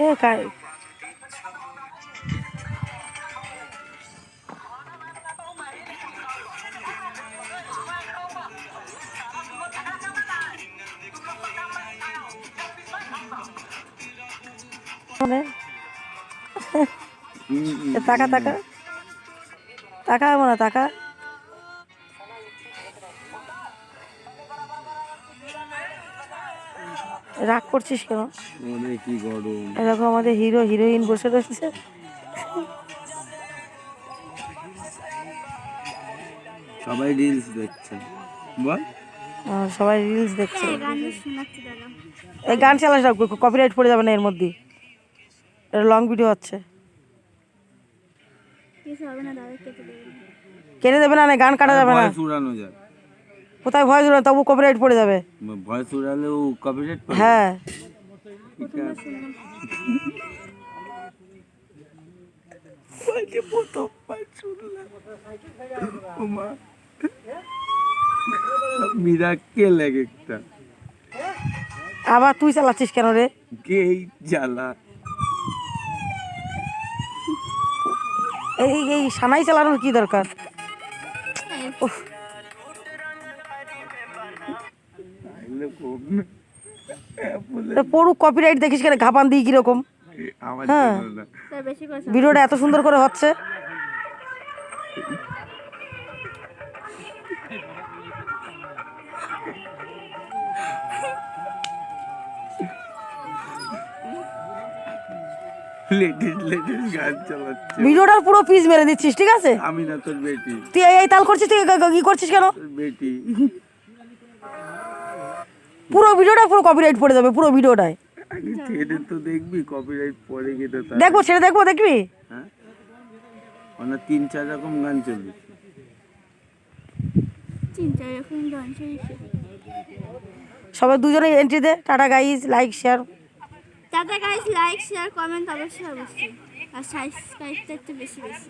এ কাই মানে এ টাকা টাকা টাকা মানে টাকা রাগ করছিস কেন? কি গরম? এরকম আমাদের হিরো হিরোইন বসে রয়েছে। সবাই রিলস দেখছে। বল। আহ, সবাই রিলস দেখছে। দাদা। এই গান চালাস না কপিরাইট পড়ে যাবে না এর মধ্যে এটা লং ভিডিও হচ্ছে। কেটে দেবে। না না গান কাটা যাবে না। ভয়েস উড়ানো কোথায় ভয় ধরে তবু কপিরাইট পড়ে যাবে। ভয়েস উড়ালেও কপিরাইট হ্যাঁ। মিরাক্কেল এক একটা। আবার তুই চালাচ্ছিস কেন রে? গেই জ্বালা। এই এই সানাই চালানোর কি দরকার? পড়ুক কপিরাইট দেখিস কেন? ঘাপান দিই কীরকম? হ্যাঁ। ভিডিওটা এত সুন্দর করে হচ্ছে। ভিডিওটার পুরো পিস মেরে দিচ্ছিস ঠিক আছে? আমি না তোর বেটি। তুই এই এই তাল করছিস তুই কি করছিস কেন? বেটি। পুরো ভিডিওটা পুরো কপিরাইট পড়ে যাবে পুরো ভিডিওটায় ছেড়ে তো দেখবি কপিরাইট পরে গিয়ে তো দেখব ছেড়ে দেখব দেখবি? হ্যাঁ? ওনার তিন চার রকম গান চলবে। চিন্তা এরকম গান শুনছি সবাই দুজনে এন্ট্রি দে। Tata guys like share guys like share comment অবশ্যই অবশ্যই। আর সাবস্ক্রাইবটা একটু বেশি বেশি।